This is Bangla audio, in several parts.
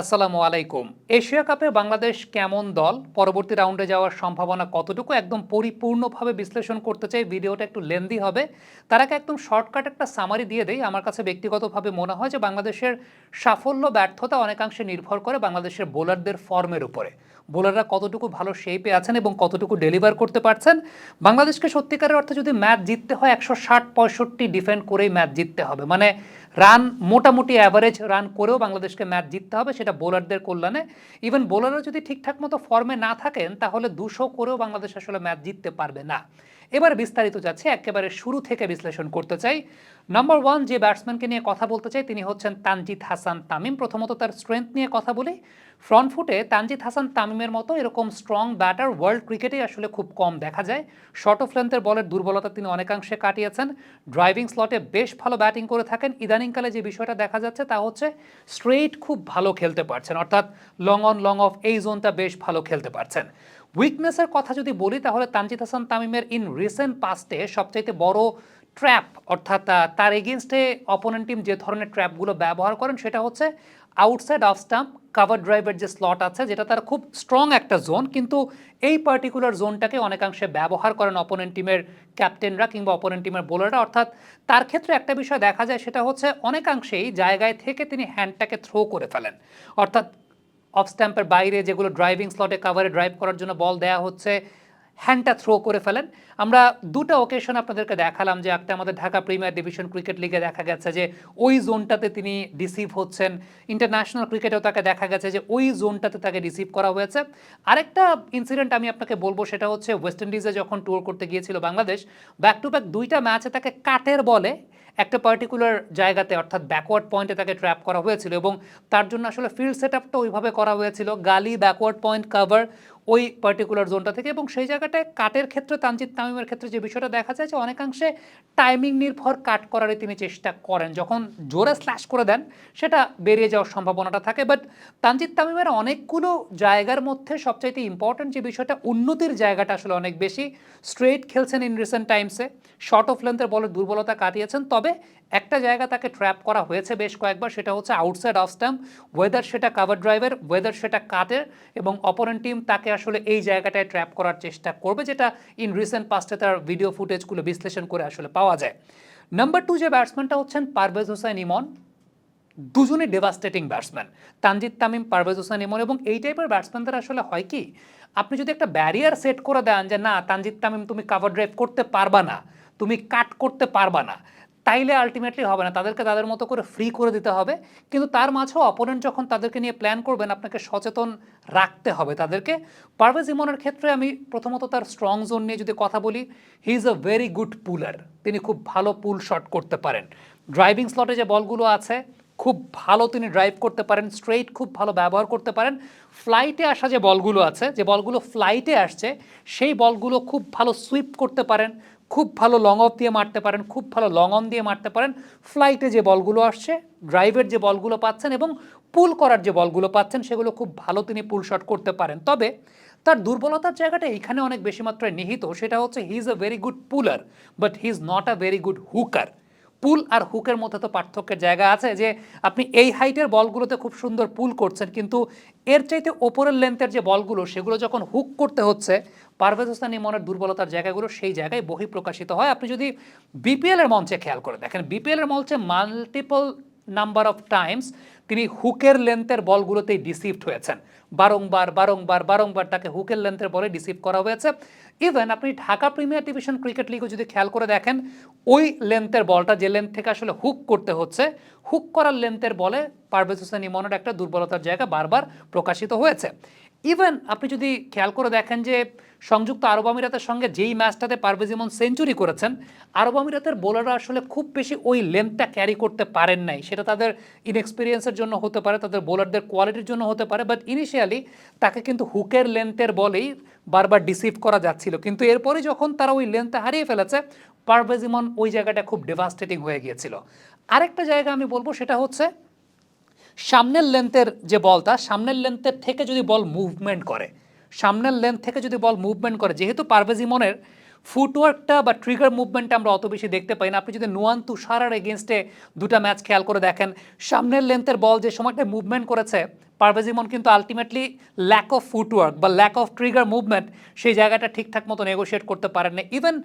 আসসালামু আলাইকুম। এশিয়া কাপে বাংলাদেশ কেমন দল? পরবর্তী রাউন্ডে যাওয়ার সম্ভাবনা কতটুকু? একদম পরিপূর্ণভাবে বিশ্লেষণ করতে চাই। ভিডিওটা একটু লেন্দি হবে। তার আগে একদম শর্টকাট একটা সামারি দিয়ে দেই। আমার কাছে ব্যক্তিগতভাবে মনে হয় যে বাংলাদেশের সাফল্য, ব্যর্থতা অনেকাংশে নির্ভর করে বাংলাদেশের বোলারদের ফর্মের উপরে। বোলাররা কতটুকু ভালো শেপে আছেন এবং কতটুকু ডেলিভার করতে পারছেন? বাংলাদেশকে সত্যিকারের অর্থে যদি ম্যাচ জিততে হয়, একশো ষাট, পঁয়ষট্টি ডিফেন্ড করেই ম্যাচ জিততে হবে। মানে রান মোটামুটি অ্যাভারেজ রান করেও বাংলাদেশকে ম্যাচ জিততে হবে, সেটা বোলারদের কল্যাণে। ইভেন বোলাররা যদি ঠিকঠাক মতো ফর্মে না থাকেন, তাহলে দুশো করেও বাংলাদেশ আসলে ম্যাচ জিততে পারবে না। এবার বিস্তারিত যাচ্ছে, একেবারে শুরু থেকে বিশ্লেষণ করতে চাই। নাম্বার ওয়ান যে ব্যাটসম্যানকে নিয়ে কথা বলতে চাই, তিনি হচ্ছেন তানজিদ হাসান তামিম। প্রথমত তার স্ট্রেংথ নিয়ে কথা বলি। ফ্রন্ট ফুটে তানজিদ হাসান তামিমের মতো এরকম স্ট্রং ব্যাটার ওয়ার্ল্ড ক্রিকেটে আসলে খুব কম দেখা যায়। শর্ট অফ লেন্থের বলের দুর্বলতা তিনি অনেকাংশে কাটিয়েছেন। ড্রাইভিং স্লটে বেশ ভালো ব্যাটিং করে থাকেন। ইদানিংকালে যে বিষয়টা দেখা যাচ্ছে তা হচ্ছে স্ট্রেইট খুব ভালো খেলতে পারছেন। অর্থাৎ লং অন লং অফ এই জোনটা বেশ ভালো খেলতে পারছেন। উইকনেসের কথা যদি বলি, তাহলে তানজিদ হাসান তামিমের ইন রিসেন্ট পাস্টে সবচাইতে বড় ট্র্যাপ অর্থাৎ তার এগেনস্টে অপোনেন্ট টিম যে ধরনের ট্র্যাপগুলো ব্যবহার করেন, সেটা হচ্ছে আউটসাইড অফ স্টাম্প কাভার ড্রাইভের যে স্লট আছে, যেটা তার খুব স্ট্রং একটা জোন কিন্তু এই পার্টিকুলার জোনটাকে অনেকাংশে ব্যবহার করেন অপোনেন্ট টিমের ক্যাপ্টেনরা কিংবা অপোনেন্ট টিমের বোলাররা অর্থাৎ, তার ক্ষেত্রে একটা বিষয় দেখা যায়, সেটা হচ্ছে অনেকাংশেই জায়গায় থেকে তিনি হ্যান্ডটাকে থ্রো করে ফেলেন। অর্থাৎ অফ স্ট্যাম্পের বাইরে যেগুলো ড্রাইভিং স্লটে কাভারে ড্রাইভ করার জন্য বল দেয়া হচ্ছে হ্যান্ডটা থ্রো করে ফেলেন। আমরা দুটো ওকেশন আপনাদেরকে দেখালাম যে একটা আমাদের ঢাকা প্রিমিয়ার ডিভিশন ক্রিকেট লিগে দেখা গেছে যে ওই জোনটাতে তিনি রিসিভ হচ্ছেন। ইন্টারন্যাশনাল ক্রিকেটেও তাকে দেখা গেছে যে ওই জোনটাতে তাকে রিসিভ করা হয়েছে। আরেকটা ইনসিডেন্ট আমি আপনাকে বলব, সেটা হচ্ছে ওয়েস্ট ইন্ডিজে যখন ট্যুর করতে গিয়েছিল বাংলাদেশ ব্যাক টু ব্যাক দুইটা ম্যাচে তাকে কাটের বলে একটা পার্টিকুলার জায়গাতে, অর্থাৎ ব্যাকওয়ার্ড পয়েন্টে তাকে ট্র্যাপ করা হয়েছিল এবং তার জন্য আসলে ফিল্ড সেট আপটা ওইভাবে করা হয়েছিল। গালি ব্যাকওয়ার্ড পয়েন্ট কাভার ওই পার্টিকুলার জোনটা থেকে এবং সেই জায়গাটায় কাটের ক্ষেত্রে তানজিদ তামিমের ক্ষেত্রে যে বিষয়টা দেখা যায় যে অনেকাংশে টাইমিং নির্ভর কাট করারই তিনি চেষ্টা করেন। যখন জোরে স্ল্যাশ করে দেন, সেটা বেরিয়ে যাওয়ার সম্ভাবনাটা থাকে। বাট তানজিদ তামিমের অনেকগুলো জায়গার মধ্যে সবচাইতে ইম্পর্ট্যান্ট যে বিষয়টা, উন্নতির জায়গাটা আসলে অনেক বেশি। স্ট্রেট খেলছেন ইন রিসেন্ট টাইমসে শর্ট অফ লেন্থের বলের দুর্বলতা কাটিয়েছেন। তবে একটা জায়গা তাকে ট্র্যাপ করা হয়েছে বেশ কয়েকবার, সেটা হচ্ছে আউটসাইড অফ স্ট্যাম্প ওয়েদার সেটা কাভার ড্রাইভের ওয়েদার সেটা কাটের এবং অপোনেন্ট টিম তাকে আসলে এই জায়গাটায় ট্র্যাপ করার চেষ্টা করবে, যেটা ইন রিসেন্ট পাস্টে তার ভিডিও ফুটেজগুলো বিশ্লেষণ করে আসলে পাওয়া যায়। নাম্বার টু যে ব্যাটসম্যানটা হচ্ছেন পারভেজ হোসেন ইমন দুজনই ডেভাস্টেটিং ব্যাটসম্যান তানজিদ তামিম পারভেজ হোসেন ইমন এবং এই টাইপের ব্যাটসম্যানদের আসলে হয় কি, আপনি যদি একটা ব্যারিয়ার সেট করে দেন যে না, তানজিদ তামিম তুমি কাভার ড্রাইভ করতে পারবা না, তুমি কাট করতে পারবা না তাইলে আলটিমেটলি হবে না। তাদেরকে তাদের মতো করে ফ্রি করে দিতে হবে। কিন্তু তার মাঝেও অপোনেন্ট যখন তাদেরকে নিয়ে প্ল্যান করবেন, আপনাকে সচেতন রাখতে হবে তাদেরকে। পারভেজ ইমনের ক্ষেত্রে আমি প্রথমত তার স্ট্রং জোন নিয়ে যদি কথা বলি he is a very good puller তিনি খুব ভালো পুল শট করতে পারেন। ড্রাইভিং স্লটে যে বলগুলো আছে, খুব ভালো তিনি ড্রাইভ করতে পারেন। স্ট্রেইট খুব ভালো ব্যবহার করতে পারেন। ফ্লাইটে আসা যে বলগুলো আছে, যে বলগুলো ফ্লাইটে আসছে, সেই বলগুলো খুব ভালো সুইপ করতে পারেন। খুব ভালো লং অফ দিয়ে মারতে পারেন, খুব ভালো লং অন দিয়ে মারতে পারেন। ফ্লাইটে যে বলগুলো আসছে ড্রাইভের যে বলগুলো পাচ্ছেন এবং পুল করার যে বলগুলো পাচ্ছেন, সেগুলো খুব ভালো তিনি পুল শট করতে পারেন। তবে তার দুর্বলতার জায়গাটা এখানে অনেক বেশি মাত্রায় নিহিত, সেটা হচ্ছে he is a very good puller but he is not a very good hooker pull আর হুকের মধ্যে তো পার্থক্যের জায়গা আছে যে আপনি এই হাইটের বলগুলোতে খুব সুন্দর পুল করছেন, কিন্তু এর চাইতে ওপরের লেন্থের যে বলগুলো, সেগুলো যখন হুক করতে হচ্ছে পারভেজ হোসেন ইমনের দুর্বলতার জায়গাগুলো সেই জায়গায় বহি প্রকাশিত হয়। আপনি যদি বিপিএলের মঞ্চে খেয়াল করে দেখেন বিপিএলের মঞ্চে মাল্টিপল নাম্বার অফ টাইমস তিনি হুকের লেন্থের বলগুলোতেই ডিসিভড হয়েছেন। বারংবার বারংবার বারংবার তাকে হুকের লেন্থের বলে ডিসিভ করা হয়েছে। ইভেন আপনি ঢাকা প্রিমিয়ার ডিভিশন ক্রিকেট লিগও যদি খেয়াল করে দেখেন, ওই লেন্থের বলটা যে লেন্থ থেকে আসলে হুক করতে হচ্ছে হুক করার লেন্থের বলে পারভেজ হোসেন ইমনের একটা দুর্বলতার জায়গা বারবার প্রকাশিত হয়েছে। ইভেন আপনি যদি খেয়াল করে দেখেন যে সংযুক্ত আরব আমিরাতের সঙ্গে যেই ম্যাচটাতে পারভেজ ইমন সেঞ্চুরি করেছেন, আরব আমিরাতের বোলাররা আসলে খুব বেশি ওই লেন্থটা ক্যারি করতে পারেন নাই। সেটা তাদের ইনএক্সপিরিয়েন্সের জন্য হতে পারে, তাদের বোলারদের কোয়ালিটির জন্য হতে পারে বাট ইনিশিয়ালি তাকে কিন্তু হুকের লেন্থের বলেই বারবার ডিসিভ করা যাচ্ছিল। কিন্তু এরপরে যখন তারা ওই লেন্থটা হারিয়ে ফেলেছে পারভেজ ইমন ওই জায়গাটা খুব ডেভাস্টেটিং হয়ে গিয়েছিল। আরেকটা জায়গা আমি বলব, সেটা হচ্ছে সামনের লেন্থের যে বলটা, সামনের লেন্থের থেকে যদি বল মুভমেন্ট করে সামনের লেন্থ থেকে যদি বল মুভমেন্ট করে, যেহেতু পারভেজ ইমনের ফুটওয়ার্কটা বা ট্রিগার মুভমেন্টটা আমরা অত বেশি দেখতে পাই না। আপনি যদি নোয়ান তুষারার এগেনস্টে দুটা ম্যাচ খেয়াল করে দেখেন, সামনের লেন্থের বল যে সময়টা মুভমেন্ট করেছে পারভেজ ইমন কিন্তু আলটিমেটলি ল্যাক অফ ফুটওয়ার্ক বা ল্যাক অফ ট্রিগার মুভমেন্ট সেই জায়গাটা ঠিকঠাক মতো নেগোশিয়েট করতে পারেন না ইভেন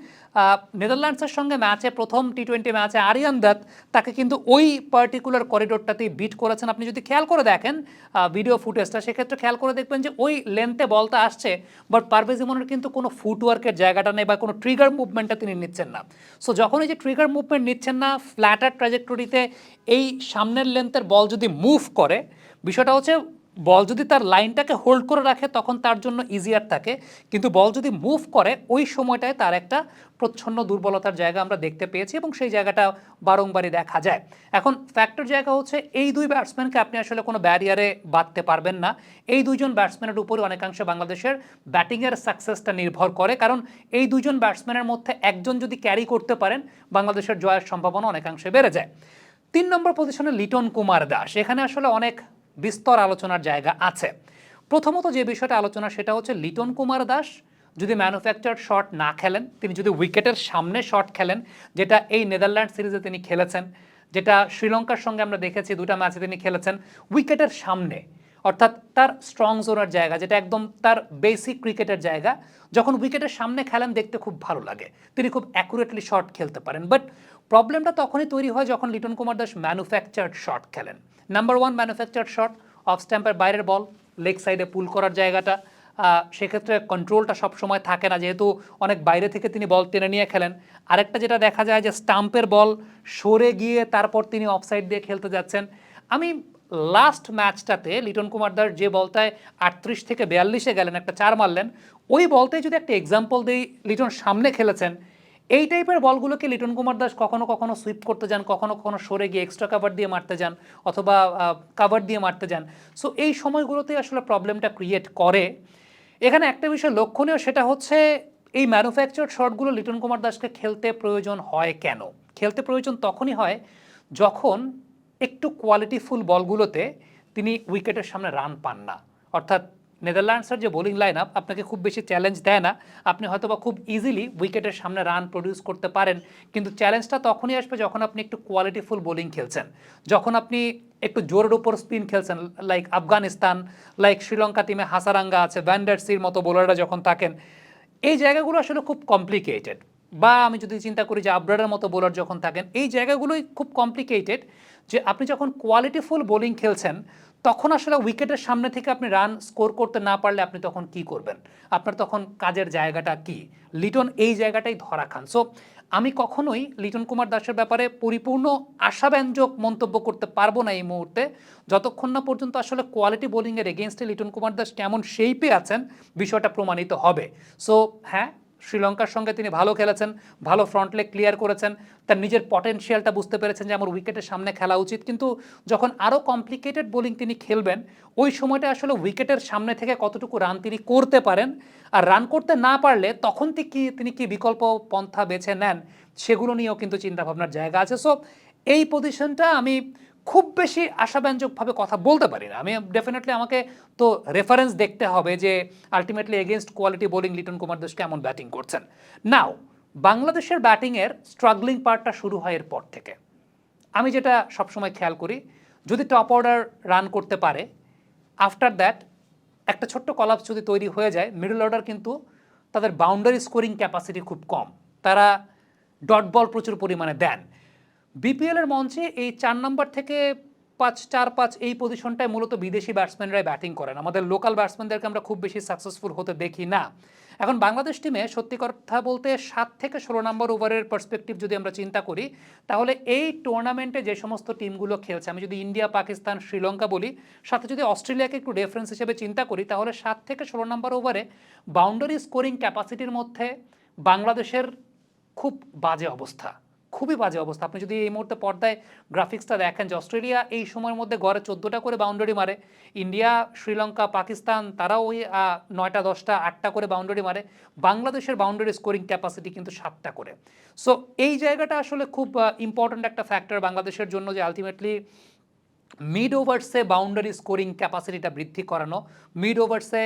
নেদারল্যান্ডসের সঙ্গে ম্যাচে প্রথম টি টোয়েন্টি ম্যাচে আরিয়ান দত্ত তাকে কিন্তু ওই পার্টিকুলার করিডোরটাতেই বিট করেছেন। আপনি যদি খেয়াল করে দেখেন ভিডিও ফুটেজটা সেক্ষেত্রে খেয়াল করে দেখবেন যে ওই লেন্থে বলটা আসছে বাট পারভেজ ইমনের কিন্তু কোনো ফুটওয়ার্কের জায়গাটা নেই বা কোনো ট্রিগার মুভমেন্টটা তিনি নিচ্ছেন না। সো যখন এই যে ট্রিগার মুভমেন্ট নিচ্ছেন না ফ্ল্যাটার ট্র্যাজেক্টরিতে এই সামনের লেন্থের বল যদি মুভ করে, বিষয়টা হচ্ছে বল যদি তার লাইনটাকে হোল্ড করে রাখে, তখন তার জন্য ইজিয়ার থাকে। কিন্তু বল যদি মুভ করে, ওই সময়টায় তার একটা প্রচ্ছন্ন দুর্বলতার জায়গা আমরা দেখতে পেয়েছি এবং সেই জায়গাটা বারংবারই দেখা যায়। এখন ফ্যাক্টর জায়গা হচ্ছে, এই দুই ব্যাটসম্যানকে আপনি আসলে কোনো ব্যারিয়ারে বাঁধতে পারবেন না। এই দুইজন ব্যাটসম্যানের উপরে অনেকাংশে বাংলাদেশের ব্যাটিংয়ের সাকসেসটা নির্ভর করে। কারণ এই দুজন ব্যাটসম্যানের মধ্যে একজন যদি ক্যারি করতে পারেন, বাংলাদেশের জয়ের সম্ভাবনা অনেকাংশে বেড়ে যায়। তিন নম্বর পজিশনে লিটন কুমার দাস। এখানে আসলে অনেক বিস্তর আলোচনার জায়গা আছে। প্রথমত যে বিষয়টা আলোচনা, সেটা হচ্ছে লিটন কুমার দাস যদি ম্যানুফ্যাকচার শট না খেলেন, তিনি যদি উইকেটের সামনে শট খেলেন, যেটা এই নেদারল্যান্ড সিরিজে তিনি খেলেছেন, যেটা শ্রীলঙ্কার সঙ্গে আমরা দেখেছি দুটা ম্যাচে তিনি খেলেছেন, উইকেটের সামনে, অর্থাৎ তার স্ট্রং জোনের জায়গা, যেটা একদম তার বেসিক ক্রিকেটের জায়গা, যখন উইকেটের সামনে খেলেন, দেখতে খুব ভালো লাগে। তিনি খুব অ্যাকুরেটলি শট খেলতে পারেন বাট প্রবলেমটা তখনই তৈরি হয় যখন লিটন কুমার দাস ম্যানুফ্যাকচার্ড শট খেলেন। Number one manufactured shot off স্ট্যাম্পের বাইরের বল লেগ সাইডে পুল করার জায়গাটা। সেক্ষেত্রে কন্ট্রোলটা সবসময় থাকে না, যেহেতু অনেক বাইরে থেকে তিনি বল টেনে নিয়ে খেলেন। আরেকটা যেটা দেখা যায় যে স্টাম্পের বল সরে গিয়ে তারপর তিনি অফসাইড দিয়ে খেলতে যাচ্ছেন। আমি লাস্ট ম্যাচটাতে লিটন কুমার দাস যে বলটায় আটত্রিশ থেকে বিয়াল্লিশে গেলেন, একটা চার মারলেন, ওই বলটাই যদি একটা এক্সাম্পল দিই, লিটন সামনে খেলেছেন এই টাইপের বলগুলোকে লিটন কুমার দাস কখনো কখনো সুইপ করতে যান, কখনো কখনো সরে গিয়ে এক্সট্রা কাভার দিয়ে মারতে যান অথবা কাভার দিয়ে মারতে যান। সো এই সময়গুলোতে আসলে প্রবলেমটা ক্রিয়েট করে। এখানে একটা বিষয় লক্ষণীয়, সেটা হচ্ছে এই ম্যানুফ্যাকচার শটগুলো লিটন কুমার দাসকে খেলতে প্রয়োজন হয় কেন? খেলতে প্রয়োজন তখনই হয় যখন একটু কোয়ালিটিফুল বলগুলোতে তিনি উইকেটের সামনে রান পান না। অর্থাৎ নেদারল্যান্ডসের যে বোলিং লাইন আপ আপনাকে খুব বেশি চ্যালেঞ্জ দেয় না। আপনি হয়তোবা খুব ইজিলি উইকেটের সামনে রান প্রডিউস করতে পারেন, কিন্তু চ্যালেঞ্জটা তখনই আসবে যখন আপনি একটু কোয়ালিটিফুল বোলিং খেলছেন। যখন আপনি একটু জোরের উপর স্পিন খেলছেন লাইক আফগানিস্তান লাইক শ্রীলঙ্কা টিমে হাসারাঙ্গা আছে ভ্যান্ডারসির মতো বোলাররা যখন থাকেন, এই জায়গাগুলো আসলে খুব কমপ্লিকেটেড বা আমি যদি চিন্তা করি যে আবরারের মতো বোলার যখন থাকেন, এই জায়গাগুলোই খুব কমপ্লিকেটেড যে আপনি যখন কোয়ালিটিফুল বোলিং খেলছেন তখন আসলে উইকেটের সামনে থেকে আপনি রান স্কোর করতে না পারলে আপনি তখন কি করবেন? আপনার তখন কাজের জায়গাটা কি? লিটন এই জায়গাটাই ধরা খান। সো আমি কখনোই লিটন কুমার দাসের ব্যাপারে পরিপূর্ণ আশাব্যঞ্জক মন্তব্য করতে পারব না এই মুহূর্তে। যতক্ষণ না পর্যন্ত আসলে কোয়ালিটি বোলিংয়ের এগেনস্টে লিটন কুমার দাস কেমন শেপে আছেন, বিষয়টা প্রমাণিত হবে। সো হ্যাঁ শ্রীলঙ্কার সঙ্গে তিনি ভালো খেলেছেন, ভালো ফ্রন্ট লেগ ক্লিয়ার করেছেন, তার নিজের পটেনশিয়ালটা বুঝতে পেরেছেন যে আমার উইকেটের সামনে খেলা উচিত। কিন্তু যখন আরও কমপ্লিকেটেড বোলিং তিনি খেলবেন, ওই সময়টা আসলে উইকেটের সামনে থেকে কতটুকু রান তিনি করতে পারেন আর রান করতে না পারলে তখন কি, তিনি কি বিকল্প পন্থা বেছে নেন, সেগুলো নিয়েও কিন্তু চিন্তাভাবনার জায়গা আছে। সো এই পজিশনটা আমি খুব বেশি আশাব্যঞ্জকভাবে কথা বলতে পারি না। আমি ডেফিনেটলি আমাকে তো রেফারেন্স দেখতে হবে যে ultimately against quality bowling Liton Kumar Das কেমন ব্যাটিং করছেন। নাও বাংলাদেশের ব্যাটিংয়ের স্ট্রাগলিং পার্টটা শুরু হয় এরপর থেকে। আমি যেটা সবসময় খেয়াল করি, যদি টপ অর্ডার রান করতে পারে আফটার দ্যাট একটা ছোট্ট কলাপস যদি তৈরি হয়ে যায় মিডল অর্ডার কিন্তু তাদের বাউন্ডারি স্কোরিং ক্যাপাসিটি খুব কম। তারা ডট বল প্রচুর পরিমাণে দেন। বিপিএলের মঞ্চে এই চার নম্বর থেকে পাঁচ, চার, পাঁচ এই পজিশনটায় মূলত বিদেশি ব্যাটসম্যানরাই ব্যাটিং করেন। আমাদের লোকাল ব্যাটসম্যানদেরকে আমরা খুব বেশি সাকসেসফুল হতে দেখি না। এখন বাংলাদেশ টিমে সত্যি কথা বলতে সাত থেকে ষোলো নম্বর ওভারের পার্সপেক্টিভ যদি আমরা চিন্তা করি, তাহলে এই টুর্নামেন্টে যে সমস্ত টিমগুলো খেলছে, আমি যদি ইন্ডিয়া পাকিস্তান শ্রীলঙ্কা বলি, সাথে যদি অস্ট্রেলিয়াকে একটু রেফারেন্স হিসেবে চিন্তা করি, তাহলে সাত থেকে ষোলো নম্বর ওভারে বাউন্ডারি স্কোরিং ক্যাপাসিটির মধ্যে বাংলাদেশের খুব বাজে অবস্থা। খুবই বাজে অবস্থা। আপনি যদি এই মুহূর্তে পর্দায় গ্রাফিক্সটা দেখেন যে অস্ট্রেলিয়া এই সময়ের মধ্যে গড়ে চোদ্দোটা করে বাউন্ডারি মারে, ইন্ডিয়া, শ্রীলঙ্কা, পাকিস্তান তারাও ওই নয়টা, দশটা, আটটা করে বাউন্ডারি মারে, বাংলাদেশের বাউন্ডারি স্কোরিং ক্যাপাসিটি কিন্তু সাতটা করে। সো এই জায়গাটা আসলে খুব ইম্পর্ট্যান্ট একটা ফ্যাক্টর বাংলাদেশের জন্য যে আলটিমেটলি মিড ওভার্সে বাউন্ডারি স্কোরিং ক্যাপাসিটিটা বৃদ্ধি করানো মিড ওভার্সে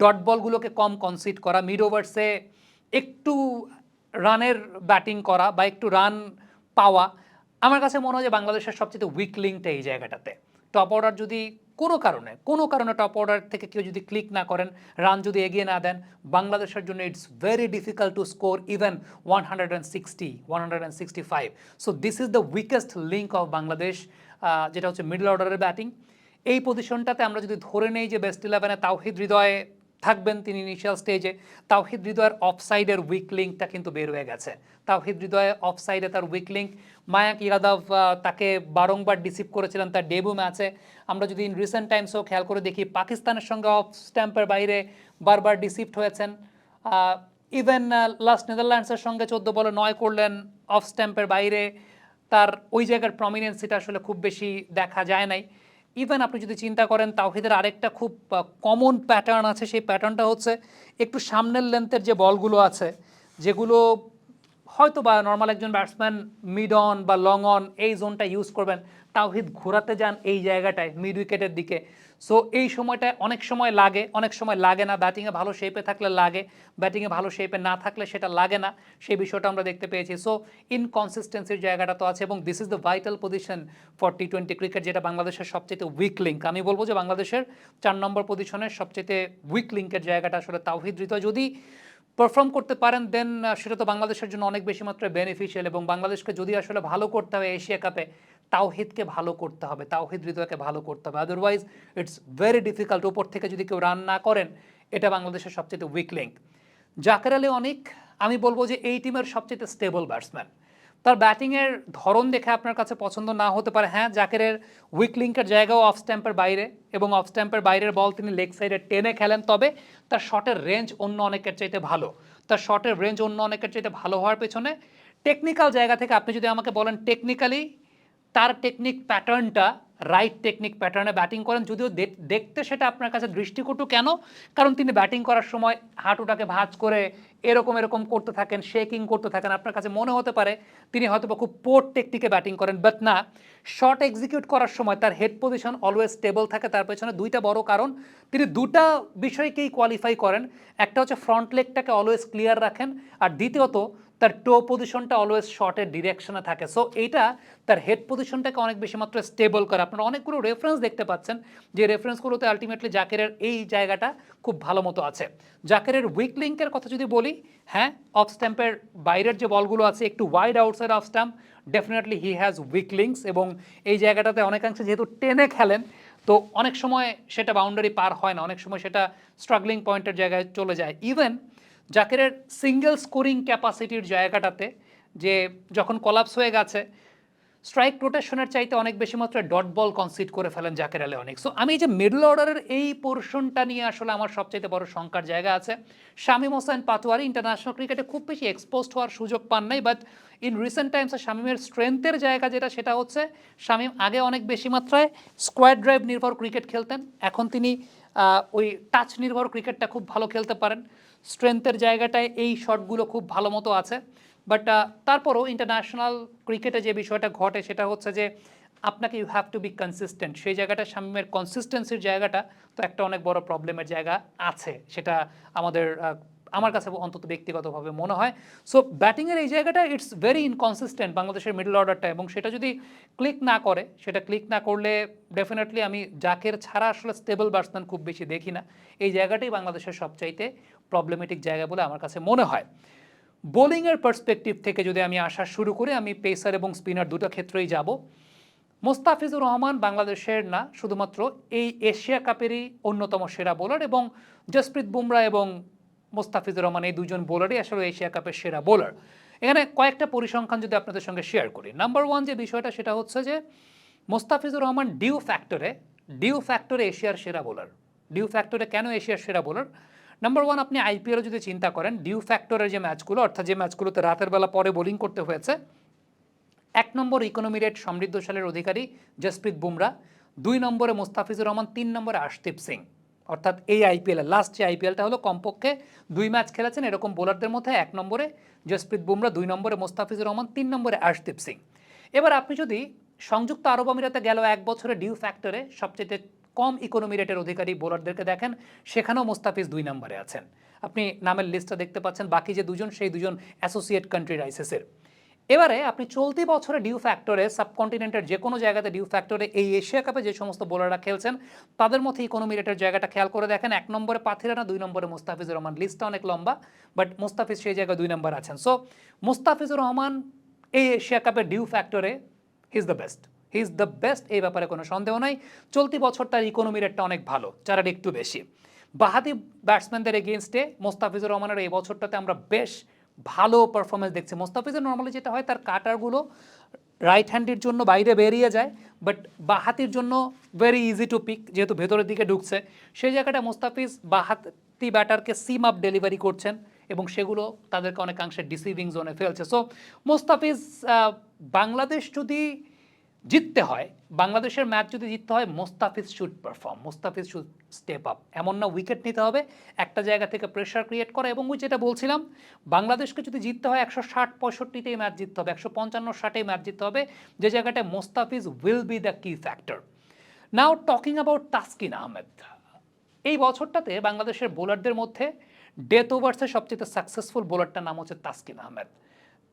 ডট বলগুলোকে কম কনসিড করা মিড ওভার্সে একটু রানের ব্যাটিং করা বা একটু রান পাওয়া, আমার কাছে মনে হয় যে বাংলাদেশের সবচেয়ে উইক লিঙ্কটা এই জায়গাটাতে। টপ অর্ডার যদি কোনো কারণে কোনো কারণে টপ অর্ডার থেকে কেউ যদি ক্লিক না করেন, রান যদি এগিয়ে না দেন, বাংলাদেশের জন্য it's very difficult to score even one hundred and sixty one hundred and sixty five so this is the weakest link of Bangladesh যেটা হচ্ছে মিডল অর্ডারের ব্যাটিং এই পজিশনটাতে আমরা যদি ধরে নেই যে বেস্ট ইলেভেনে তাওহিদ হৃদয়ে থাকবেন তিনি ইনিশিয়াল স্টেজে তাওহিদ হৃদয়ের অফসাইডের উইক লিঙ্কটা কিন্তু বের হয়ে গেছে। তাওহিদ হৃদয়ে অফসাইডে তার weak link Mayank Yadav ah, তাকে বারংবার ডিসিভ করেছিলেন তার ডেবু ম্যাচে আমরা যদি ইন রিসেন্ট টাইমসও খেয়াল করে দেখি পাকিস্তানের সঙ্গে অফ স্ট্যাম্পের বাইরে বারবার ডিসিভড হয়েছেন। ইভেন লাস্ট নেদারল্যান্ডসের সঙ্গে চোদ্দ বলে নয় করলেন অফ স্ট্যাম্পের বাইরে। তার ওই জায়গার প্রমিনেন্সিটা আসলে খুব বেশি দেখা যায় নাই। ইভেন আপনি যদি চিন্তা করেন, তাওহিদের আরেকটা খুব কমন প্যাটার্ন আছে, সেই প্যাটার্নটা হচ্ছে একটু সামনের লেন্থের যে বলগুলো আছে, যেগুলো হয়তো বা নর্মাল একজন ব্যাটসম্যান মিড অন বা লং অন এই জোনটা ইউজ করবেন। তাওহিদ ঘোরাতে যান এই জায়গাটায় মিড উইকেটের দিকে। সো এই সময়টায় অনেক সময় লাগে, অনেক সময় লাগে না। ব্যাটিংয়ে ভালো শেপে থাকলে লাগে ব্যাটিংয়ে ভালো শেপে না থাকলে সেটা লাগে না। সেই বিষয়টা আমরা দেখতে পেয়েছি। সো ইনকনসিস্টেন্সির জায়গাটা তো আছে এবং this is the vital position for T twenty cricket যেটা বাংলাদেশের সবচেয়ে উইক লিঙ্ক আমি বলব যে বাংলাদেশের চার নম্বর পজিশনের সবচেয়ে উইক লিঙ্কের জায়গাটা আসলে তাওহিদ হৃদয়। যদি পারফর্ম করতে পারেন দেন সেটা তো বাংলাদেশের জন্য অনেক বেশি মাত্রায় বেনিফিশিয়াল এবং বাংলাদেশকে যদি আসলে ভালো করতে হবে এশিয়া কাপে তাওহিদকে ভালো করতে হবে, তাওহিদ হৃদয়কে ভালো করতে হবে। আদারওয়াইজ ইটস ভেরি ডিফিকাল্ট উপর থেকে যদি কেউ রান না করেন, এটা বাংলাদেশের সবচেয়ে উইক লিঙ্ক জাকের আলী অনেক, আমি বলব যে এই টিমের সবচেয়ে স্টেবল ব্যাটসম্যান তার ব্যাটিংয়ের ধরন দেখে আপনার কাছে পছন্দ না হতে পারে। হ্যাঁ জাকেরের উইক লিঙ্কের জায়গাও অফ স্ট্যাম্পের বাইরে এবং অফ স্ট্যাম্পের বাইরের বল তিনি লেগ সাইডে টেনে খেলেন। তবে তার শটের রেঞ্জ অন্য অনেকের চাইতে ভালো। তার শটের রেঞ্জ অন্য অনেকের চাইতে ভালো হওয়ার পেছনে টেকনিক্যাল জায়গা থেকে আপনি যদি আমাকে বলেন টেকনিক্যালি তার টেকনিক প্যাটার্নটা রাইট টেকনিক প্যাটার্নে ব্যাটিং করেন। যদিও দেখতে সেটা আপনার কাছে দৃষ্টিকটু কেন? কারণ তিনি ব্যাটিং করার সময় হাঁটুটাকে ভাঁজ করে এরকম এরকম করতে থাকেন শেকিং করতে থাকেন। আপনার কাছে মনে হতে পারে তিনি হয়তো বা খুব পোর্ট টেকনিকে ব্যাটিং করেন বাট না। শর্ট এক্সিকিউট করার সময় তার হেড পজিশন অলওয়েজ স্টেবল থাকে। তার পেছনে দুইটা বড় কারণ, তিনি দুটা বিষয়কেই কোয়ালিফাই করেন। একটা হচ্ছে ফ্রন্ট লেগটাকে অলওয়েজ ক্লিয়ার রাখেন। আর দ্বিতীয়ত তার টো পজিশনটা অলওয়েজ শর্টের ডিরেকশনে থাকে। সো এইটা তার হেড পজিশনটাকে অনেক বেশি মাত্র স্টেবল করে। আপনারা অনেকগুলো রেফারেন্স দেখতে পাচ্ছেন, যে রেফারেন্সগুলোতে আলটিমেটলি জাকেরের এই জায়গাটা খুব ভালো মতো আছে। জাকেরের উইক লিঙ্কের কথা যদি বলি হ্যাঁ অফ স্ট্যাম্পের বাইরের যে বলগুলো আছে, একটু wide outside off stump definitely he has weak links এবং এই জায়গাটাতে অনেকাংশে যেহেতু টেনে খেলেন, তো অনেক সময় সেটা বাউন্ডারি পার হয় না, অনেক সময় সেটা স্ট্রাগলিং পয়েন্টের জায়গায় চলে যায়। ইভেন জাকেরের সিঙ্গেল স্কোরিং ক্যাপাসিটির জায়গাটাতে যে যখন কলাপস হয়ে গেছে স্ট্রাইক রোটেশনের চাইতে অনেক বেশি মাত্রায় ডট বল কনসিড করে ফেলেন জাকের আলী অনেক। সো আমি যে মিডল অর্ডারের এই পোর্শনটা নিয়ে আসলে আমার সবচাইতে বড় শঙ্কার জায়গা আছে। শামীম হোসেন পাটোয়ারি ইন্টারন্যাশনাল ক্রিকেটে খুব বেশি এক্সপোজড হওয়ার সুযোগ পান নাই বাট ইন রিসেন্ট টাইমসে শামীমের স্ট্রেংথের জায়গা যেটা, সেটা হচ্ছে শামীম আগে অনেক বেশি মাত্রায় স্কোয়াড ড্রাইভ নির্ভর ক্রিকেট খেলতেন। এখন তিনি ওই টাচ নির্ভর ক্রিকেটটা খুব ভালো খেলতে পারেন। স্ট্রেংথের জায়গাটায় এই শটগুলো খুব ভালো মতো আছে। বাট তারপরও ইন্টারন্যাশনাল ক্রিকেটে যে বিষয়টা ঘটে সেটা হচ্ছে যে আপনাকে you have to be consistent সেই জায়গাটা শামীমের কনসিস্টেন্সির জায়গাটা তো একটা অনেক বড় প্রবলেমের জায়গা আছে। সেটা আমাদের আমার কাছে অন্তত ব্যক্তিগতভাবে মনে হয়। সো ব্যাটিংয়ের এই জায়গাটা ইটস ভেরি ইনকনসিস্টেন্ট বাংলাদেশের মিডল অর্ডারটা এবং সেটা যদি ক্লিক না করে, সেটা ক্লিক না করলে ডেফিনেটলি আমি জাকের ছাড়া আসলে স্টেবল ব্যাটসম্যান খুব বেশি দেখি না। এই জায়গাটাই বাংলাদেশের সবচাইতে প্রবলেমেটিক জায়গা বলে আমার কাছে মনে হয়। বোলিংয়ের পার্সপেক্টিভ থেকে যদি আমি আসা শুরু করি, আমি পেসার এবং স্পিনার দুটো ক্ষেত্রেই যাব। মোস্তাফিজুর রহমান বাংলাদেশের না, শুধুমাত্র এই এশিয়া কাপেরই অন্যতম সেরা বোলার এবং জসপ্রীত বুমরা এবং মোস্তাফিজুর রহমান এই দুজন বোলারই আসলে এশিয়া কাপের সেরা বোলার এখানে কয়েকটা পরিসংখ্যান যদি আপনাদের সঙ্গে শেয়ার করি। নাম্বার ওয়ান যে বিষয়টা, সেটা হচ্ছে যে মোস্তাফিজুর রহমান ডিউ ফ্যাক্টরে ডিউ ফ্যাক্টরে এশিয়ার সেরা বোলার ডিউ ফ্যাক্টরে কেন এশিয়ার সেরা বোলার নাম্বার ওয়ান আপনি আইপিএলও যদি চিন্তা করেন ডিউ ফ্যাক্টরের যে ম্যাচগুলো অর্থাৎ যে ম্যাচগুলোতে রাতের বেলা পরে বোলিং করতে হয়েছে, এক নম্বর ইকোনমি রেট সমৃদ্ধশালের অধিকারী জসপ্রীত বুমরা দুই নম্বরে মোস্তাফিজুর রহমান, তিন নম্বরে আশদীপ সিং অর্থাৎ এই আইপিএল লাস্ট যে আইপিএলটা হলো, কমপক্ষে দুই ম্যাচ খেলেছেন এরকম বোলারদের মধ্যে এক নম্বরে জসপ্রীত বুমরা দুই নম্বরে মোস্তাফিজুর রহমান, তিন নম্বরে আশদীপ সিং এবার আপনি যদি সংযুক্ত আরব আমিরাতে গেল এক বছরে ডিউ ফ্যাক্টরে সবচেয়ে কম ইকোনমি রেটের অধিকারী বোলারদেরকে দেখেন, সেখানেও মোস্তাফিজ দুই নম্বরে আছেন। আপনি নামের লিস্টটা দেখতে পাচ্ছেন, বাকি যে দুজন, সেই দুজন অ্যাসোসিয়েট কান্ট্রি রাইসেসের এবারে আপনি চলতি বছরে ডিউ ফ্যাক্টরে সাবকন্টিনেন্টের যে কোনো জায়গাতে ডিউ ফ্যাক্টরে এই এশিয়া কাপে যে সমস্ত বোলাররা খেলছেন, তাদের মধ্যে ইকোনমি রেটের জায়গাটা খেয়াল করে দেখেন, এক নম্বরে পাথিরানা দুই নম্বরে মুস্তাফিজুর রহমান। লিস্টটা অনেক লম্বা বাট মুস্তাফিজ সেই জায়গায় দুই নম্বর আছেন। সো মুস্তাফিজুর রহমান এই এশিয়া কাপের dew ফ্যাক্টরে is the best he is the best এই ব্যাপারে কোনো সন্দেহ নাই। চলতি বছর তার ইকোনমি রেটটা অনেক ভালো, চারার একটু বেশি। বাহাতি ব্যাটসম্যানদের এগেনস্টে মোস্তাফিজুর রহমানের এই বছরটাতে আমরা বেশ ভালো পারফরমেন্স দেখছি। মোস্তাফিজের নর্মালি যেটা হয়, তার কাটারগুলো রাইট হ্যান্ডের জন্য বাইরে বেরিয়ে যায় বাট বাহাতির জন্য ভেরি ইজি টু পিক যেহেতু ভেতরের দিকে ঢুকছে। সেই জায়গাটা মোস্তাফিজ বাহাতি ব্যাটারকে সিম আপ ডেলিভারি করছেন এবং সেগুলো তাদেরকে অনেকাংশে ডিসিভিং জোনে ফেলছে। সো মোস্তাফিজ বাংলাদেশ যদি জিততে হয়। বাংলাদেশের ম্যাচ যদি জিততে হয়, Mustafiz should perform Mustafiz should step up এমন না উইকেট নিতে হবে, একটা জায়গা থেকে প্রেশার ক্রিয়েট করা এবং ওই যেটা বলছিলাম, বাংলাদেশকে যদি জিততে হয়, একশো ষাট পঁয়ষট্টিতেই ম্যাচ জিততে হবে, একশো পঞ্চান্ন ষাটেই ম্যাচ জিততে হবে, যে জায়গাটায় Mustafiz will be the key factor now talking about Taskin Ahmed, এই বছরটাতে বাংলাদেশের বোলারদের মধ্যে ডেথ ওভার্সের সবচেয়ে সাকসেসফুল বোলারটার নাম হচ্ছে তাসকিন আহমেদ।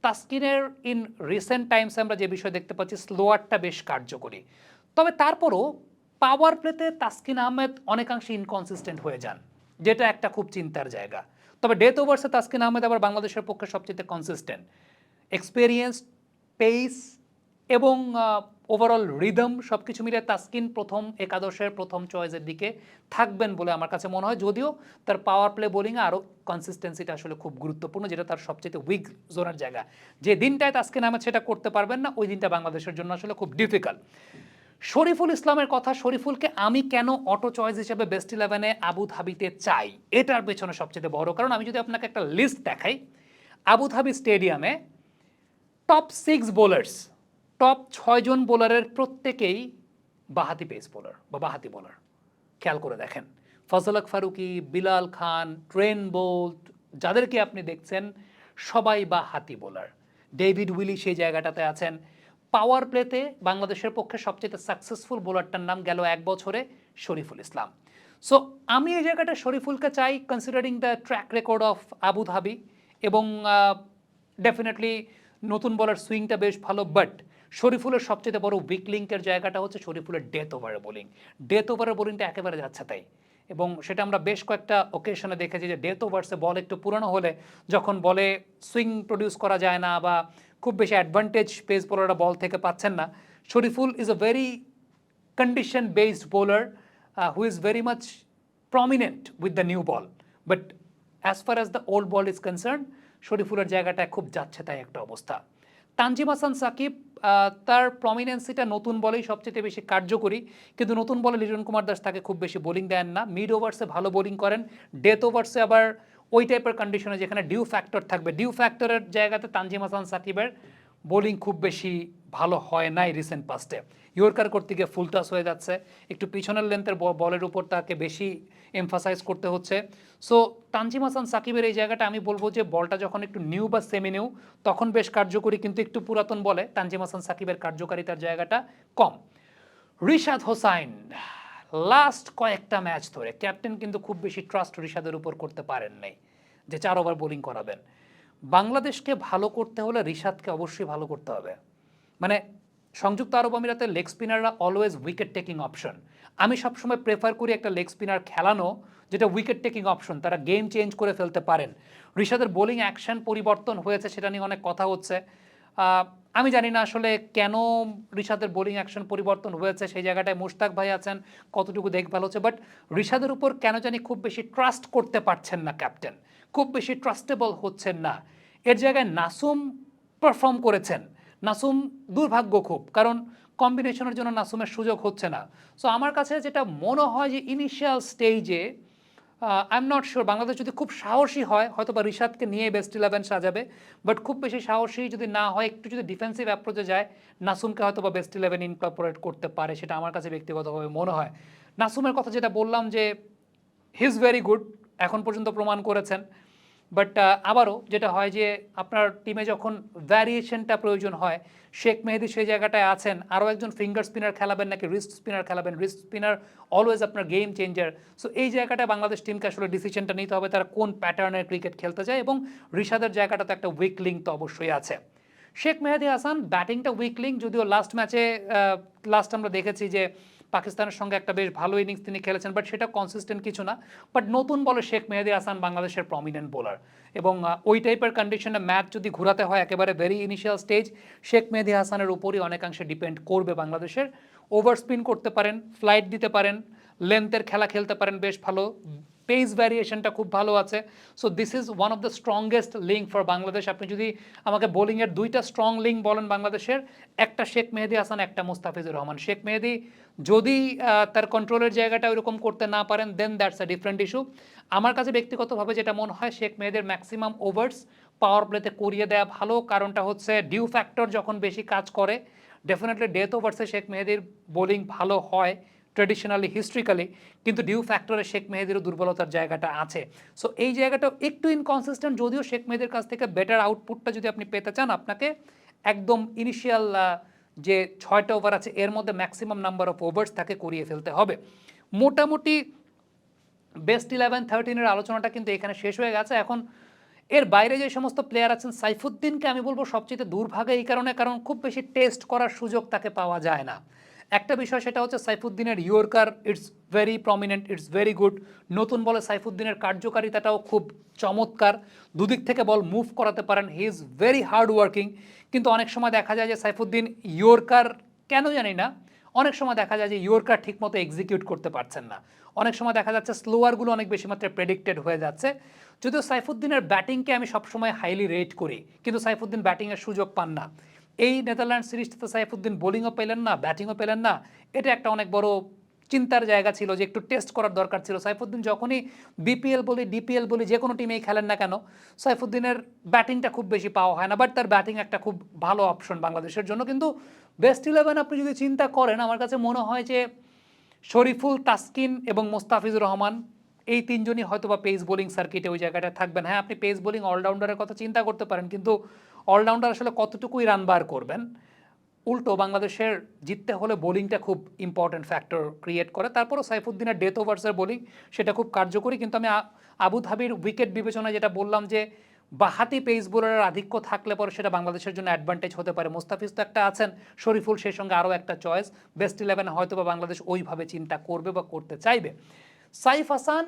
তাসকিনের ইন রিসেন্ট টাইমসে আমরা যে বিষয় দেখতে পাচ্ছি, স্লোয়ারটা বেশ কার্যকরী। তবে তারপরও পাওয়ার প্লেতে তাসকিন আহমেদ অনেকাংশে ইনকনসিস্টেন্ট হয়ে যান, যেটা একটা খুব চিন্তার জায়গা। তবে ডেথ ওভার্সে তাসকিন আহমেদ আবার বাংলাদেশের পক্ষে সবচেয়ে কনসিস্টেন্ট এক্সপেরিয়েন্স পেস এবং ওভারঅল রিদম সব কিছু মিলে তাসকিন প্রথম, একাদশের প্রথম চয়েসের দিকে থাকবেন বলে আমার কাছে মনে হয়। যদিও তার পাওয়ার প্লে বোলিংয়ে আরও কনসিস্টেন্সিটা আসলে খুব গুরুত্বপূর্ণ, যেটা তার সবচেয়ে উইক জোনের জায়গা। যে দিনটায় তাসকিন আহমেদ সেটা করতে পারবেন না, ওই দিনটা বাংলাদেশের জন্য আসলে খুব ডিফিকাল্ট শরীফুল ইসলামের কথা, শরীফুলকে আমি কেন অটো চয়েস হিসেবে বেস্ট ইলেভেনে আবু ধাবিতে চাই? এটার পেছনে সবচেয়ে বড় কারণ, আমি যদি আপনাকে একটা লিস্ট দেখাই, আবুধাবি স্টেডিয়ামে টপ সিক্স বোলার্স টপ ছয়জন বোলারের প্রত্যেকেই বাহাতি পেস বোলার বা বাহাতি বোলার খেয়াল করে দেখেন। ফজলক ফারুকি, বিলাল খান, ট্রেন বোল্ট, যাদেরকে আপনি দেখছেন, সবাই বা হাতি বোলার ডেভিড উইলি সেই জায়গাটাতে আছেন। পাওয়ার প্লেতে বাংলাদেশের পক্ষে সবচেয়ে সাকসেসফুল বোলারটার নাম গেল এক বছরে শরীফুল ইসলাম। সো আমি এই জায়গাটা শরীফুলকে চাই considering the track record of Abu Dhabi এবং ডেফিনেটলি নতুন বলার সুইংটা বেশ ভালো বাট শরীফুলের সবচেয়ে বড় উইক লিঙ্কের জায়গাটা হচ্ছে শরীফুলের ডেথ ওভারের বোলিং ডেথ ওভারের বোলিংটা একেবারে যাচ্ছে তাই। এবং সেটা আমরা বেশ কয়েকটা ওকেশনে দেখেছি যে ডেথ ওভার্সে বল একটু পুরনো হলে যখন বলে সুইং প্রডিউস করা যায় না বা খুব বেশি অ্যাডভান্টেজ পেস বোলাররা বল থেকে পাচ্ছেন না Shariful is a very condition based bowler uh, who very much much prominent the new ball but But far far the the ball is concern শরীফুলের জায়গাটা খুব যাচ্ছে তাই একটা অবস্থা। তানজিম হাসান সাকিব তার প্রমিনেন্সিটা নতুন বলেই সবচেয়ে বেশি কার্যকরী। কিন্তু নতুন বলে লিটন কুমার দাস তাকে খুব বেশি বোলিং দেন না। মিড ওভার্সে ভালো বোলিং করেন। ডেথ ওভার্সে আবার ওই টাইপের কন্ডিশনে যেখানে ডিউ ফ্যাক্টর থাকবে। ডিউ ফ্যাক্টরের জায়গাতে তানজিম হাসান সাকিবের বোলিং খুব বেশি ভালো হয় নাই রিসেন্ট পাস্টে ইয়র্কার করতে গিয়ে ফুল টাস হয়ে যাচ্ছে। একটু পিছনের লেন্থের বলের উপর তাকে বেশি এমফাসাইজ করতে হচ্ছে। সো তানজিম হাসান সাকিবের এই জায়গাটা আমি বলব যে, বলটা যখন একটু নিউ বা সেমি নিউ তখন বেশ কার্যকরী, কিন্তু একটু পুরাতন বলে তানজিম হাসান সাকিবের কার্যকারিতার জায়গাটা কম। রিশাদ হোসাইন লাস্ট কয়েকটা ম্যাচ ধরে ক্যাপ্টেন কিন্তু খুব বেশি ট্রাস্ট রিশাদের উপর করতে পারেন নাই, যে চার ওভার বোলিং করাবেন। বাংলাদেশকে ভালো করতে হলে রিশাদকে অবশ্যই ভালো করতে হবে। মানে সংযুক্ত আরব আমিরাতের লেগ স্পিনাররা অলওয়েজ উইকেট টেকিং অপশন আমি সবসময় প্রেফার করি একটা লেগ স্পিনার খেলানো, যেটা উইকেট টেকিং অপশন তারা গেম চেঞ্জ করে ফেলতে পারেন। ঋষাদের বোলিং অ্যাকশন পরিবর্তন হয়েছে, সেটা নিয়ে অনেক কথা হচ্ছে। আমি জানি না আসলে কেন ঋষাদের বোলিং অ্যাকশন পরিবর্তন হয়েছে, সেই জায়গাটায় মুশতাক ভাই আছেন, কতটুকু দেখভাল হচ্ছে বাট ঋষাদের উপর কেন জানি খুব বেশি ট্রাস্ট করতে পারছেন না ক্যাপ্টেন খুব বেশি ট্রাস্টেবল হচ্ছেন না। এর জায়গায় নাসুম পারফর্ম করেছেন। নাসুম দুর্ভাগ্য খুব, কারণ কম্বিনেশনের জন্য নাসুমের সুযোগ হচ্ছে না। সো আমার কাছে যেটা মনে হয় যে ইনিশিয়াল স্টেজে I am not sure Bangladesh যদি খুব সাহসী হয় হয়তো বা রিশাদকে নিয়ে বেস্ট ইলেভেন সাজাবে বাট খুব বেশি সাহসী যদি না হয়, একটু যদি ডিফেন্সিভ অ্যাপ্রোচে যায়, নাসুমকে হয়তো বা বেস্ট ইলেভেন ইনকর্পোরেট করতে পারে, সেটা আমার কাছে ব্যক্তিগতভাবে মনে হয়। নাসুমের কথা যেটা বললাম যে হি ইজ ভেরি গুড এখন পর্যন্ত প্রমাণ করেছেন। বাট আবারও যেটা হয় যে আপনার টিমে যখন ভ্যারিয়েশনটা প্রয়োজন হয়, শেখ মেহেদি সেই জায়গাটায় আছেন, আরও একজন ফিঙ্গার স্পিনার খেলাবেন নাকি রিস্ট স্পিনার খেলাবেন রিস্ট স্পিনার অলওয়েজ আপনার গেম চেঞ্জার সো এই জায়গাটায় বাংলাদেশ টিমকে আসলে ডিসিশনটা নিতে হবে, তারা কোন প্যাটার্নের ক্রিকেট খেলতে চায় এবং ঋষাদের জায়গাটাতে একটা উইক লিঙ্ক তো অবশ্যই আছে। শেখ মেহেদি হাসান ব্যাটিংটা উইকলিং যদিও লাস্ট ম্যাচে লাস্ট আমরা দেখেছি যে পাকিস্তানের সঙ্গে একটা বেশ ভালো ইনিংস তিনি খেলেছেন বাট সেটা কনসিস্টেন্ট কিছু না। বাট নতুন বলে শেখ মেহেদি হাসান বাংলাদেশের প্রমিনেন্ট বোলার এবং ওই টাইপের কন্ডিশনে ম্যাচ যদি ঘুরাতে হয় একেবারে very initial stage Sheikh Mehedi হাসানের উপরই অনেকাংশে ডিপেন্ড করবে বাংলাদেশের। ওভার স্পিন করতে পারেন ফ্লাইট দিতে পারেন লেন্থের খেলা খেলতে পারেন, বেশ ভালো। পেস ভ্যারিয়েশনটা খুব ভালো আছে। So this is one of the strongest link for Bangladesh আপনি যদি আমাকে বোলিংয়ের দুইটা স্ট্রং লিঙ্ক বলেন বাংলাদেশের, একটা শেখ মেহেদি হাসান, একটা মুস্তাফিজুর রহমান। শেখ মেহেদি যদি তার কন্ট্রোলের জায়গাটা ওইরকম করতে না পারেন then that's a different issue আমার কাছে ব্যক্তিগতভাবে যেটা মনে হয়, শেখ মেহেদের ম্যাক্সিমাম ওভার্স পাওয়ার প্লেতে করিয়ে দেওয়া ভালো। কারণটা হচ্ছে ডিউ ফ্যাক্টর যখন বেশি কাজ করে ডেফিনেটলি ডেথ ওভার্সে শেখ মেহেদির বোলিং ভালো হয়। ট্রেডিশনালি হিস্ট্রিক্যালি কিন্তু ডিউ ফ্যাক্টরে শেখ মেহেদিরও দুর্বলতার জায়গাটা আছে। সো এই জায়গাটা একটু ইনকনসিস্টেন্ট যদিও শেখ মেহেদির কাছ থেকে বেটার আউটপুটটা যদি আপনি পেতে চান, আপনাকে একদম ইনিশিয়াল যে ছয়টা ওভার আছে, এর মধ্যে ম্যাক্সিমাম নাম্বার অফ ওভার্স তাকে করিয়ে ফেলতে হবে। মোটামুটি বেস্ট ইলেভেন থার্টিনের আলোচনাটা কিন্তু এখানে শেষ হয়ে গেছে। এখন এর বাইরে যে সমস্ত প্লেয়ার আছেন, সাইফুদ্দিনকে আমি বলব সবচেয়ে দুর্ভাগে এই কারণে, কারণ খুব বেশি টেস্ট করার সুযোগ তাকে পাওয়া যায় না। একটা বিষয় সেটা হচ্ছে সাইফুদ্দিনের yorker it's very prominent it's very good নতুন বলে সাইফুদ্দিনের কার্যকারিতাটাও খুব চমৎকার। দুদিক থেকে বল মুভ করাতে পারেন he is very hard working কিন্তু অনেক সময় দেখা যায় যে সাইফুদ্দিন ইয়র্কার, কেন জানি না, অনেক সময় দেখা যায় যে ইয়র্কার ঠিকমতো এক্সিকিউট করতে পারছেন না। অনেক সময় দেখা যাচ্ছে স্লোয়ারগুলো অনেক বেশি মাত্রায় প্রেডিক্টেড হয়ে যাচ্ছে। যদিও সাইফুদ্দিনের ব্যাটিংকে আমি সবসময় হাইলি রেট করি, কিন্তু সাইফুদ্দিন ব্যাটিংয়ের সুযোগ পান না। এই নেদারল্যান্ড সিরিজটাতে সাইফুদ্দিন বোলিংও পেলেন না, ব্যাটিংও পেলেন না। এটা একটা অনেক বড় চিন্তার জায়গা ছিল যে একটু টেস্ট করার দরকার ছিল। সাইফুদ্দিন যখনই বিপিএল বলি ডিপিএল বলি, যে কোনো টিমেই খেলেন না কেন, সাইফুদ্দিনের ব্যাটিংটা খুব বেশি পাওয়া হয় না বাট তার ব্যাটিং একটা খুব ভালো অপশন বাংলাদেশের জন্য। কিন্তু বেস্ট ইলেভেন আপনি যদি চিন্তা করেন, আমার কাছে মনে হয় যে শরীফুল, তাসকিন এবং মোস্তাফিজুর রহমান, এই তিনজনই হয়তো বা পেস বোলিং সার্কিটে ওই জায়গাটা থাকবেন। হ্যাঁ আপনি পেস বোলিং অলরাউন্ডারের কথা চিন্তা করতে পারেন, কিন্তু অলরাউন্ডার আসলে কতটুকুই রান বার করবেন? উল্টো বাংলাদেশের জিততে হলে বোলিংটা খুব ইম্পর্ট্যান্ট ফ্যাক্টর ক্রিয়েট করে। তারপরও সাইফুদ্দিনের ডেথ ওভার্সের বোলিং সেটা খুব কার্যকরী। কিন্তু আমি আ- আবু ধাবির উইকেট বিবেচনায় যেটা বললাম যে, বাহাতি পেস বোলারের আধিক্য থাকলে পরে সেটা বাংলাদেশের জন্য অ্যাডভান্টেজ হতে পারে। মুস্তাফিজ তো একটা আছেন, শরীফুল সেই সঙ্গে আরও একটা চয়েস বেস্ট ইলেভেনে হয়তো বা বাংলাদেশ ওইভাবে চিন্তা করবে বা করতে চাইবে। সাইফ হাসান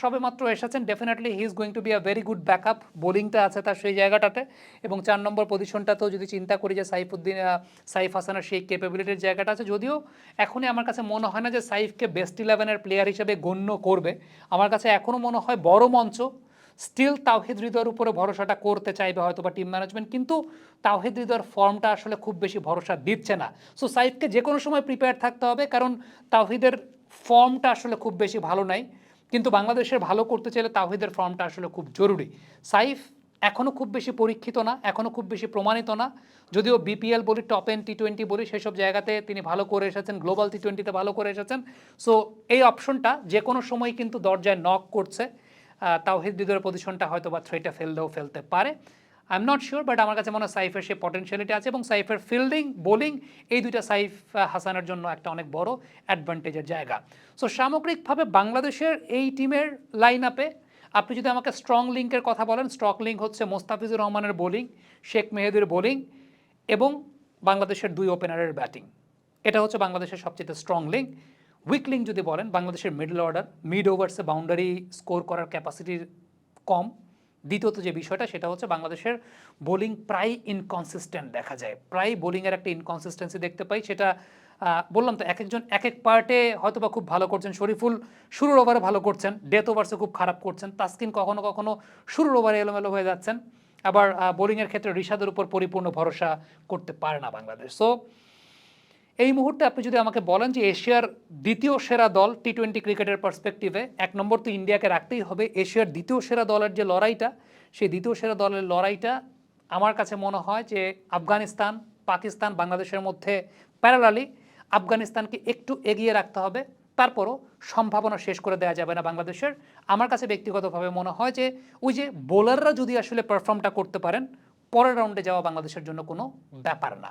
সবেমাত্র এসেছেন। Definitely he is going to be a very good back up বোলিংটা আছে তার সেই জায়গাটাতে। এবং চার নম্বর পজিশনটাতেও যদি চিন্তা করি যে সাইফুদ্দিন সাইফ হাসানের সেই ক্যাপাবিলিটির জায়গাটা আছে, যদিও এখনই আমার কাছে মনে হয় না যে সাইফকে বেস্ট ইলেভেনের প্লেয়ার হিসেবে গণ্য করবে। আমার কাছে এখনও মনে হয় বড় মঞ্চ। স্টিল তাওহিদ হৃদয়ের উপরে ভরসাটা করতে চাইবে হয়তো বা টিম ম্যানেজমেন্ট কিন্তু তাওহিদ হৃদয়ের ফর্মটা আসলে খুব বেশি ভরসা দিচ্ছে না। সো সাইফকে যে কোনো সময় প্রিপেয়ার থাকতে হবে, কারণ তাওহিদের ফর্মটা আসলে খুব বেশি ভালো নাই। কিন্তু বাংলাদেশের ভালো করতে চাইলে তাওহিদের ফর্মটা আসলে খুব জরুরি। সাইফ এখনও খুব বেশি পরীক্ষিত না এখনও খুব বেশি প্রমাণিত না। যদিও বিপিএল বলি টপ এন টি টোয়েন্টি বলি, সেসব জায়গাতে তিনি ভালো করে এসেছেন গ্লোবাল টি টোয়েন্টিতে ভালো করে এসেছেন। সো এই অপশনটা যে কোনো সময় কিন্তু দরজায় নক করছে। তাওহিদ হৃদয়ের পজিশনটা হয়তো বা থ্রেটা ফেললেও ফেলতে পারে। I am not sure but আমার কাছে মনে হয় সাইফের সে পটেনশিয়ালিটি আছে এবং সাইফের ফিল্ডিং বোলিং এই দুইটা সাইফ হাসানের জন্য একটা অনেক বড় অ্যাডভান্টেজের জায়গা। সো সামগ্রিকভাবে বাংলাদেশের এই টিমের লাইন আপে আপনি যদি আমাকে স্ট্রং লিঙ্কের কথা বলেন স্ট্রং লিঙ্ক হচ্ছে মোস্তাফিজুর রহমানের বোলিং শেখ মেহেদির বোলিং এবং বাংলাদেশের দুই ওপেনারের ব্যাটিং এটা হচ্ছে বাংলাদেশের সবচেয়ে স্ট্রং লিঙ্ক উইক লিঙ্ক যদি বলেন, বাংলাদেশের মিডল অর্ডার মিড ওভার্সে বাউন্ডারি স্কোর করার ক্যাপাসিটি কম। দ্বিতীয়ত যে বিষয়টা, সেটা হচ্ছে বাংলাদেশের বোলিং প্রায় ইনকনসিস্টেন্ট দেখা যায়। প্রায় বোলিংয়ের একটা ইনকনসিস্টেন্সি দেখতে পাই। সেটা বললাম তো এক একজন এক এক পার্টে হয়তো বা খুব ভালো করছেন। শরীফুল শুরুর ওভারে ভালো করছেন। ডেথ ওভার্সে খুব খারাপ করছেন। তাসকিন কখনো কখনো শুরুর ওভারে এলোমেলো হয়ে যাচ্ছেন। আবার বোলিংয়ের ক্ষেত্রে ঋষাদের উপর পরিপূর্ণ ভরসা করতে পারে না বাংলাদেশ। সো এই মুহূর্তে আপনি যদি আমাকে বলেন যে এশিয়ার দ্বিতীয় সেরা দল টি টোয়েন্টি ক্রিকেটের পার্সপেক্টিভে এক নম্বর তো ইন্ডিয়াকে রাখতেই হবে এশিয়ার দ্বিতীয় সেরা দলের যে লড়াইটা সেই দ্বিতীয় সেরা দলের লড়াইটা আমার কাছে মনে হয় যে আফগানিস্তান পাকিস্তান বাংলাদেশের মধ্যে প্যারালালি আফগানিস্তানকে একটু এগিয়ে রাখতে হবে। তারপরও সম্ভাবনা শেষ করে দেওয়া যাবে না বাংলাদেশের। আমার কাছে ব্যক্তিগতভাবে মনে হয় যে ওই যে বোলাররা যদি আসলে পারফর্মটা করতে পারেন পরের রাউন্ডে যাওয়া বাংলাদেশের জন্য কোনো ব্যাপার না।